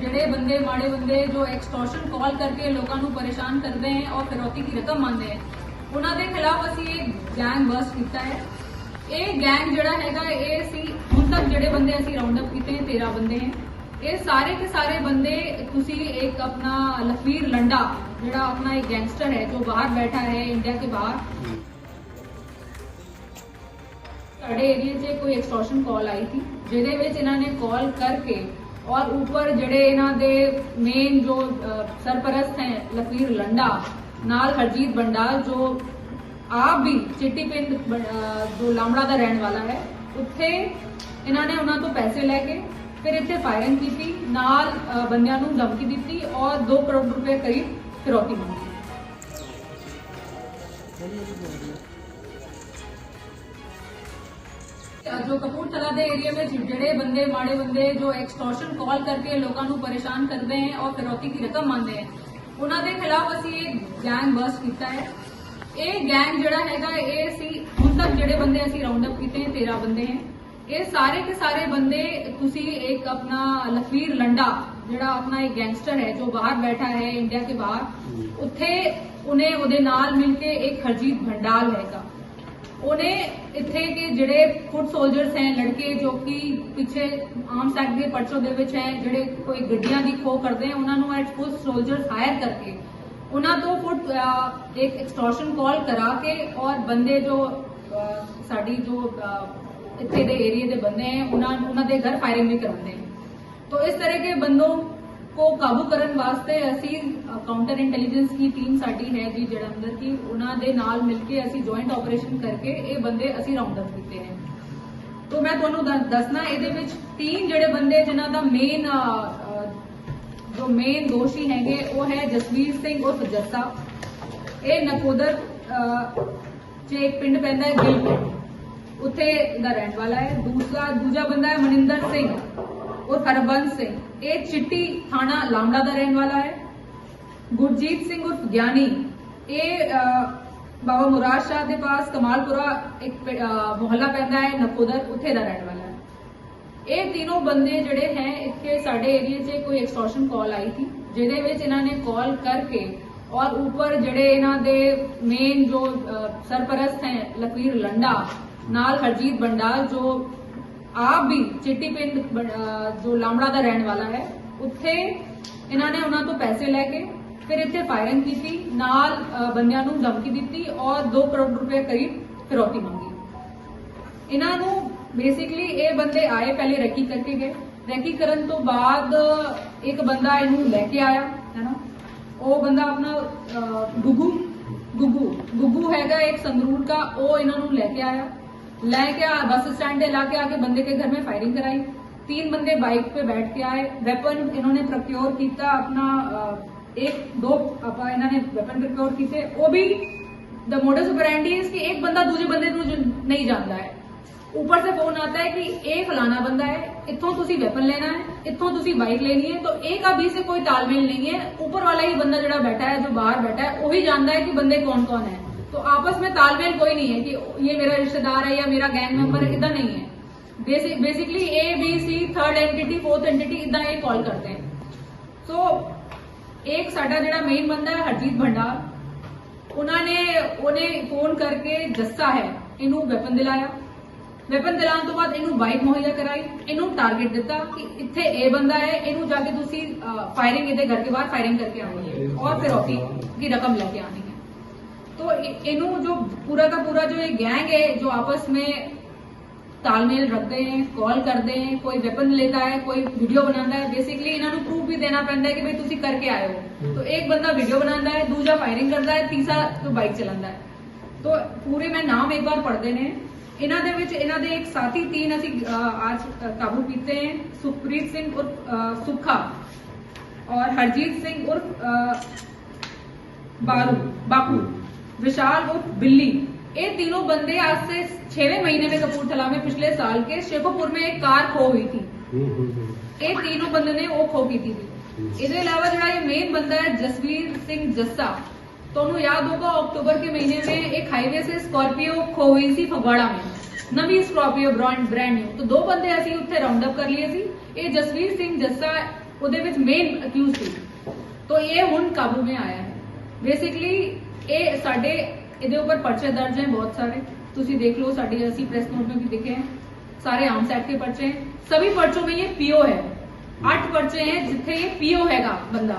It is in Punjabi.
ਜਿਹੜੇ ਬੰਦੇ, ਮਾੜੇ ਬੰਦੇ ਜੋ ਐਕਸਟੋਰਸ਼ਨ ਕਾਲ ਕਰਕੇ ਲੋਕਾਂ ਨੂੰ ਪਰੇਸ਼ਾਨ ਕਰਦੇ ਹਨ ਔਰ ਫਿਰੌਤੀ ਦੀ ਰਕਮ ਮੰਗਦੇ ਹਨ ਉਹਨਾਂ ਦੇ ਖਿਲਾਫ ਅਸੀਂ ਇਹ ਗੈਂਗ ਬਸਟ ਕੀਤਾ ਹੈ। ਇਹ ਗੈਂਗ ਜਿਹੜਾ ਹੈਗਾ, ਇਹ ਅਸੀਂ ਹੁਣ ਤੱਕ ਜਿਹੜੇ ਬੰਦੇ ਅਸੀਂ ਰਾਉਂਡ ਅਪ ਕੀਤੇ ਨੇ 13 ਬੰਦੇ ਹਨ ਇਹ ਸਾਰੇ ਕੇ ਸਾਰੇ ਬੰਦੇ, ਤੁਸੀਂ ਇੱਕ ਆਪਣਾ ਲਖਵੀਰ ਲੰਡਾ, ਜਿਹੜਾ ਆਪਣਾ ਇੱਕ ਗੈਂਗਸਟਰ ਹੈ, ਜੋ ਬਾਹਰ ਬੈਠਾ ਹੈ, ਇੰਡੀਆ ਕੇ ਬਾਹਰ। ਸਾਡੇ ਏਰੀਆ 'ਚ ਕੋਈ ਐਕਸਟੋਰਸ਼ਨ ਕਾਲ ਆਈ ਸੀ, ਜਿਹਦੇ ਵਿੱਚ ਇਹਨਾਂ ਨੇ ਕਾਲ ਕਰਕੇ ਔਰ ਉੱਪਰ ਜਿਹੜੇ ਇਹਨਾਂ ਦੇ ਮੇਨ ਜੋ ਅ, ਸਰਪ੍ਰਸਤ ਹੈ ਲਖਵੀਰ ਲੰਡਾ ਨਾਲ ਹਰਜੀਤ ਬੰਡਾਲ ਜੋ ਆਪ ਵੀ ਚਿੱਟੀ ਪਿੰਡ ਜੋ ਲਾਮੜਾ ਦਾ ਰਹਿਣ ਵਾਲਾ ਹੈ ਉੱਥੇ ਇਹਨਾਂ ਨੇ ਉਹਨਾਂ ਤੋਂ ਪੈਸੇ ਲੈ ਕੇ ਫਿਰ ਇੱਥੇ ਫਾਇਰਿੰਗ ਕੀਤੀ ਨਾਲ ਬੰਦਿਆਂ ਨੂੰ ਧਮਕੀ ਦਿੱਤੀ ਔਰ 2 ਕਰੋੜ ਰੁਪਏ ਕਰੀਬ ਫਿਰੌਤੀ ਮੰਗੀ। ਜੋ ਕਪੂਰਥਲਾ ਦੇ ਏਰੀਆ ਵਿੱਚ ਜਿਹੜੇ ਬੰਦੇ ਮਾੜੇ ਬੰਦੇ ਜੋ ਐਕਸਟੋਰਸ਼ਨ ਕਾਲ ਕਰਕੇ ਲੋਕਾਂ ਨੂੰ ਪਰੇਸ਼ਾਨ ਕਰਦੇ ਹਨ ਔਰ ਫਿਰੌਤੀ ਦੀ ਰਕਮ ਮੰਗਦੇ ਹਨ ਉਹਨਾਂ ਦੇ ਖਿਲਾਫ ਅਸੀਂ ਇਹ ਗੈਂਗ ਬਸਟ ਕੀਤਾ ਹੈ। ਇਹ ਗੈਂਗ ਜਿਹੜਾ ਹੈਗਾ ਇਹ ਅਸੀਂ ਹੁਣ ਤੱਕ ਜਿਹੜੇ ਬੰਦੇ ਅਸੀਂ ਰਾਉਂਡ ਅਪ ਕੀਤੇ ਨੇ 13 ਬੰਦੇ ਹਨ ਇਹ ਸਾਰੇ ਕੇ ਸਾਰੇ ਬੰਦੇ ਤੁਸੀਂ ਇੱਕ ਆਪਣਾ ਲਖਵੀਰ ਲੰਡਾ ਜਿਹੜਾ ਆਪਣਾ ਇੱਕ ਗੈਂਗਸਟਰ ਹੈ ਜੋ ਬਾਹਰ ਬੈਠਾ ਹੈ ਇੰਡੀਆ ਕੇ ਬਾਹਰ ਉੱਥੇ ਉਹਨੇ ਉਹਦੇ ਨਾਲ ਮਿਲ ਕੇ ਇੱਕ ਹਰਜੀਤ ਭੰਡਾਲ ਹੈਗਾ। ਉਹਨੇ ਇੱਥੇ ਕੇ ਜਿਹੜੇ ਫੁੱਟ ਸੋਲਜਰਸ ਹੈ ਲੜਕੇ ਜੋ ਕਿ ਪਿੱਛੇ ਆਮ ਸੈਕਟ ਦੇ ਪਰਚੋਂ ਦੇ ਵਿੱਚ ਹੈ ਜਿਹੜੇ ਕੋਈ ਗੱਡੀਆਂ ਦੀ ਖੋ ਕਰਦੇ ਹੈ ਉਹਨਾਂ ਨੂੰ ਐਟ ਫੁੱਟ ਸੋਲਜਰਸ ਹਾਇਰ ਕਰਕੇ ਉਹਨਾਂ ਤੋਂ ਫੁੱਟ ਅਹ, ਇੱਕ ਐਕਸਟੋਰਸ਼ਨ ਕਾਲ ਕਰਾ ਕੇ ਔਰ ਬੰਦੇ ਜੋ ਅਹ, ਸਾਡੀ ਜੋ ਅਹ, ਇੱਥੇ ਦੇ ਏਰੀਆ ਦੇ ਬੰਦੇ ਹੈ ਉਹਨਾਂ ਉਹਨਾਂ ਦੇ ਘਰ ਫਾਇਰਿੰਗ ਵੀ ਕਰਾਉਂਦੇ ਹੈ तो इस तरह के बंदों को ਕਾਬੂ ਕਰਨ ਵਾਸਤੇ ਅਸੀਂ ਕਾਊਂਟਰ ਇੰਟੈਲੀਜੈਂਸ ਦੀ ਟੀਮ ਸਾਡੀ ਹੈ ਜੀ ਜਲੰਧਰ ਦੀ ਉਹਨਾਂ ਦੇ ਨਾਲ ਮਿਲ ਕੇ ਅਸੀਂ ਜੁਆਇੰਟ ਆਪਰੇਸ਼ਨ ਕਰਕੇ ਇਹ ਬੰਦੇ ਅਸੀਂ ਰਾਉਂਡ ਅਪ ਕੀਤੇ ਨੇ ਤੋਂ ਮੈਂ ਤੁਹਾਨੂੰ ਦੱਸ- ਦੱਸਣਾ ਇਹਦੇ ਵਿੱਚ ਤਿੰਨ ਜਿਹੜੇ ਬੰਦੇ ਜਿਨ੍ਹਾਂ ਦਾ ਮੇਨ ਜੋ ਮੇਨ ਦੋਸ਼ੀ ਹੈਗੇ ਉਹ ਹੈ ਜਸਵੀਰ ਸਿੰਘ ਉਰਫ ਜੱਸਾ ਇਹ ਨਕੋਦਰ 'ਚ ਇੱਕ ਪਿੰਡ ਪੈਂਦਾ ਹੈ ਗਿੱਲ ਉੱਥੇ ਦਾ ਰਹਿਣ ਵਾਲਾ ਹੈ ਦੂਸਰਾ ਦੂਜਾ ਬੰਦਾ ਹੈ ਮਨਿੰਦਰ ਸਿੰਘ ਔਰ ਹਰਬੰਸ ਸਿੰਘ ਇਹ ਚਿੱਟੀ ਥਾਣਾ ਲਾਮੜਾ ਦਾ ਰਹਿਣ ਵਾਲਾ ਹੈ। ਗੁਰਜੀਤ ਸਿੰਘ ਉਰਫ ਗਿਆਨੀ ਇਹ ਬਾਬਾ ਮੁਰਾਦ ਸ਼ਾਹ ਦੇ ਪਾਸ ਕਮਾਲਪੁਰਾ ਇੱਕ ਮੁਹੱਲਾ ਪੈਂਦਾ ਹੈ ਨਕੋਦਰ ਉੱਥੇ ਦਾ ਰਹਿਣ ਵਾਲਾ ਹੈ। ਇਹ ਤਿੰਨੋਂ ਬੰਦੇ ਜਿਹੜੇ ਹੈ ਇੱਥੇ ਸਾਡੇ ਏਰੀਆ 'ਚ ਕੋਈ ਐਕਸਟੋਰਸ਼ਨ ਕਾਲ ਆਈ ਸੀ ਜਿਹਦੇ ਵਿੱਚ ਇਹਨਾਂ ਨੇ ਕਾਲ ਕਰਕੇ ਔਰ ਉੱਪਰ ਜਿਹੜੇ ਇਹਨਾਂ ਦੇ ਮੇਨ ਜੋ ਅਹ, ਸਰਪ੍ਰਸਤ ਹੈ ਲਖਵੀਰ ਲੰਡਾ ਨਾਲ ਹਰਜੀਤ ਬੰਡਾਲ ਜੋ ਆਪ ਵੀ ਚਿੱਟੀ ਪਿੰਡ ਜੋ ਲਾਮੜਾ ਦਾ ਰਹਿਣ ਵਾਲਾ ਹੈ ਉੱਥੇ ਇਹਨਾਂ ਨੇ ਉਹਨਾਂ ਤੋਂ ਪੈਸੇ ਲੈ ਕੇ ਫਿਰ ਇੱਥੇ ਫਾਇਰਿੰਗ ਕੀਤੀ ਨਾਲ ਬੰਦਿਆਂ ਨੂੰ ਧਮਕੀ ਦਿੱਤੀ ਔਰ 2 ਕਰੋੜ ਰੁਪਏ ਕਰੀਬ ਫਿਰੌਤੀ ਮੰਗੀ। ਇਹਨਾਂ ਨੂੰ ਬੇਸਿਕਲੀ ਇਹ ਬੰਦੇ ਆਏ ਪਹਿਲੇ ਰੈਕੀ ਕਰਕੇ ਗਏ। ਰੈਕੀ ਕਰਨ ਤੋਂ ਬਾਅਦ ਇੱਕ ਬੰਦਾ ਇਹਨੂੰ ਲੈ ਕੇ ਆਇਆ ਹੈਨਾ ਉਹ ਬੰਦਾ ਆਪਣਾ ਅਹ, ਗੁੱਗੂ ਗੁੱਗੂ ਗੁੱਗੂ ਹੈਗਾ ਇੱਕ ਸੰਗਰੂਰ ਦਾ ਉਹ ਇਹਨਾਂ ਨੂੰ ਲੈ ਕੇ ਆਇਆ। लेके बस स्टैंड लाके आके बंदे के घर में फायरिंग कराई। तीन बंदे बाइक पे बैठ के आए। वेपन इन्होंने प्रक्योर किया अपना एक, दो इन्होंने वेपन प्रक्योर किए वो भी द मोडस ऑपरेंडी इसकी एक बंदा दूसरे बंदे को नहीं जानता है। ऊपर से फ़ोन आता है कि एक फलाना बंदा है इतों तुम वेपन लेना है इतों तुम बाइक लेनी है तो एक अभी से कोई तालमेल नहीं है। ऊपर वाला ही बंदा जो बैठा है, जो बाहर बैठा है वही जानता है कि बंदे कौन कौन है। तो आपस में तालमेल कोई नहीं है कि ये मेरा रिश्तेदार है या मेरा गैंग मेंबर है इतना नहीं है basic basically A B C third entity fourth entity इतना ये कॉल करते हैं सो एक ਸਾਡਾ ਜਿਹੜਾ ਮੇਨ ਬੰਦਾ ਹੈ ਹਰਜੀਤ ਭੰਡਾਰ ਉਹਨਾਂ ਨੇ ਉਹਨੇ ਫੋਨ ਕਰਕੇ ਜੱਸਾ ਹੈ ਇਹਨੂੰ ਵੈਪਨ ਦਿਲਾਇਆ ਵੈਪਨ ਦਿਲਾਉਣ ਤੋਂ ਬਾਅਦ ਇਹਨੂੰ ਬਾਈਕ ਮੁਹੱਈਆ ਕਰਾਈ ਇਹਨੂੰ ਟਾਰਗੇਟ ਦਿੱਤਾ ਕਿ ਇੱਥੇ ਇਹ ਬੰਦਾ ਹੈ ਇਹਨੂੰ ਜਾ ਕੇ ਤੁਸੀਂ ਫਾਇਰਿੰਗ ਇਹਦੇ ਘਰ ਕੇ ਬਾਹਰ ਫਾਇਰਿੰਗ ਕਰਕੇ ਆਣੀ ਹੈ ਔਰ ਫਿਰੌਤੀ की रकम लेके आनी है तो इ- इन्हों जो पूरा का पूरा जो ये गैंग है जो आपस में तालमेल रखते हैं कॉल करते हैं कोई वेपन लेता है कोई वीडियो बनाता है बेसिकली इन्होंने प्रूफ भी देना पैंदा है कि भाई तुसी करके आए हो तो एक बंदा वीडियो बनाता है दूजा फायरिंग करता है तीसरा तो बाइक चलाता है तो ਪੂਰੇ ਮੈਂ ਨਾਮ ਇੱਕ ਵਾਰ ਪੜ੍ਹਦੇ ਨੇ ਇਹਨਾਂ ਦੇ ਵਿੱਚ ਇਹਨਾਂ ਦੇ ਇੱਕ ਸਾਥੀ तीन ਅਸੀਂ ਅਹ, ਅੱਜ ਅਹ, ਕਾਬੂ ਕੀਤੇ हैं ਸੁਖਪ੍ਰੀਤ ਸਿੰਘ ਉਰਫ ਅਹ, ਸੁੱਖਾ और हरजीत सिंह उर्फ अ, बारू बापू विशाल उर्फ बिल्ली ये तीनों बंदे आज से छवें महीने में कपूरथला में पिछले साल के शेखोपुर में एक कार खो हुई थी ये तीनों बंदे ने वो खो की थी ਇਹਦੇ ਇਲਾਵਾ ਜਿਹੜਾ ਇਹ ਮੇਨ ਬੰਦਾ ਹੈ ਜਸਵੀਰ ਸਿੰਘ ਜੱਸਾ ਤੁਹਾਨੂੰ ਯਾਦ होगा अक्टूबर के महीने में एक हाईवे से स्कॉर्पियो खो हुई थी फगवाड़ा में ਨਵੀਂ ਸਕਾਰਪੀਓ ਬ੍ਰਾਂਡ ਬ੍ਰਾਂਡ ਨਿਊ तो दो ਬੰਦੇ ਅਸੀਂ ਉੱਥੇ ਰਾਉਂਡ ਅਪ ਕਰ ਲਏ ਸੀ ਇਹ ਜਸਵੀਰ ਸਿੰਘ ਜੱਸਾ ਉਹਦੇ ਵਿੱਚ ਮੇਨ ਅਕਿਊਜ਼ ਸੀ ਤੋ ਇਹ ਹੁਣ ਕਾਬੂ ਮੇ ਆਇਆ ਹੈ ਬੇਸਿਕਲੀ ਇਹ ਸਾਡੇ ਇਹਦੇ ਉੱਪਰ ਪਰਚੇ ਦਰਜ ਹੈ ਬਹੁਤ ਸਾਰੇ ਤੁਸੀਂ ਦੇਖ ਲਓ ਸਾਡੀ ਅਸੀਂ प्रेस नोट में भी दिखे हैं सारे आर्म्स एक्ट के पर्चे हैं सभी पर्चों में ये पीओ है आठ पर्चे हैं जिथे ये पीओ हैगा बंदा